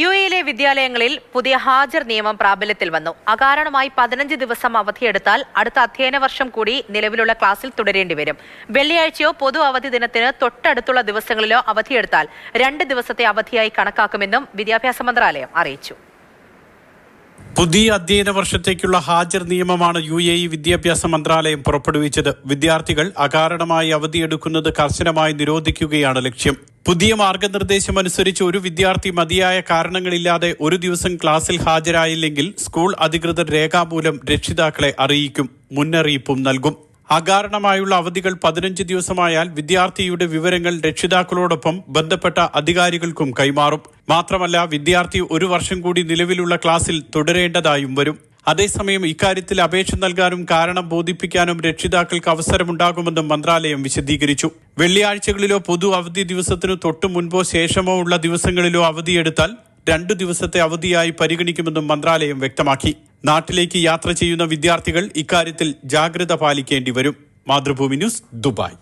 U എയിലെ വിദ്യാലയങ്ങളിൽ പുതിയ ഹാജർ നിയമം പ്രാബല്യത്തിൽ വന്നു. അകാരണമായി പതിനഞ്ച് ദിവസം അവധിയെടുത്താൽ അടുത്ത അധ്യയന വർഷം കൂടി നിലവിലുള്ള ക്ലാസ്സിൽ തുടരേണ്ടി വരും. വെള്ളിയാഴ്ചയോ പൊതു അവധി ദിനത്തിന് തൊട്ടടുത്തുള്ള ദിവസങ്ങളിലോ അവധിയെടുത്താൽ രണ്ട് ദിവസത്തെ അവധിയായി കണക്കാക്കുമെന്നും വിദ്യാഭ്യാസ മന്ത്രാലയം അറിയിച്ചു. പുതിയ അധ്യയന വർഷത്തേക്കുള്ള ഹാജർ നിയമമാണ് യു എ ഇ വിദ്യാഭ്യാസ മന്ത്രാലയം പുറപ്പെടുവിച്ചത്. വിദ്യാർത്ഥികൾ അകാരണമായി അവധിയെടുക്കുന്നത് കർശനമായി നിരോധിക്കുകയാണ് ലക്ഷ്യം. പുതിയ മാർഗനിർദ്ദേശം അനുസരിച്ച് ഒരു വിദ്യാർത്ഥി മതിയായ കാരണങ്ങളില്ലാതെ ഒരു ദിവസം ക്ലാസ്സിൽ ഹാജരായില്ലെങ്കിൽ സ്കൂൾ അധികൃതർ രേഖാമൂലം രക്ഷിതാക്കളെ അറിയിക്കും മുന്നറിയിപ്പും നൽകും. അകാരണമായുള്ള അവധികൾ പതിനഞ്ച് ദിവസമായാൽ വിദ്യാർത്ഥിയുടെ വിവരങ്ങൾ രക്ഷിതാക്കളോടൊപ്പം ബന്ധപ്പെട്ട അധികാരികൾക്കും കൈമാറും. മാത്രമല്ല വിദ്യാർത്ഥി ഒരു വർഷം കൂടി നിലവിലുള്ള ക്ലാസ്സിൽ തുടരേണ്ടതായും വരും. അതേസമയം ഇക്കാര്യത്തിൽ അപേക്ഷ നൽകാനും കാരണം ബോധിപ്പിക്കാനും രക്ഷിതാക്കൾക്ക് അവസരമുണ്ടാകുമെന്നും മന്ത്രാലയം വിശദീകരിച്ചു. വെള്ളിയാഴ്ചകളിലോ പൊതു അവധി ദിവസത്തിനു തൊട്ടു മുൻപോ ശേഷമോ ഉള്ള ദിവസങ്ങളിലോ അവധിയെടുത്താൽ രണ്ടു ദിവസത്തെ അവധിയായി പരിഗണിക്കുമെന്നും മന്ത്രാലയം വ്യക്തമാക്കി. നാട്ടിലേക്ക് യാത്ര ചെയ്യുന്ന വിദ്യാർത്ഥികൾ ഇക്കാര്യത്തിൽ ജാഗ്രത പാലിക്കേണ്ടി വരും. Mathrubhumi news Dubai.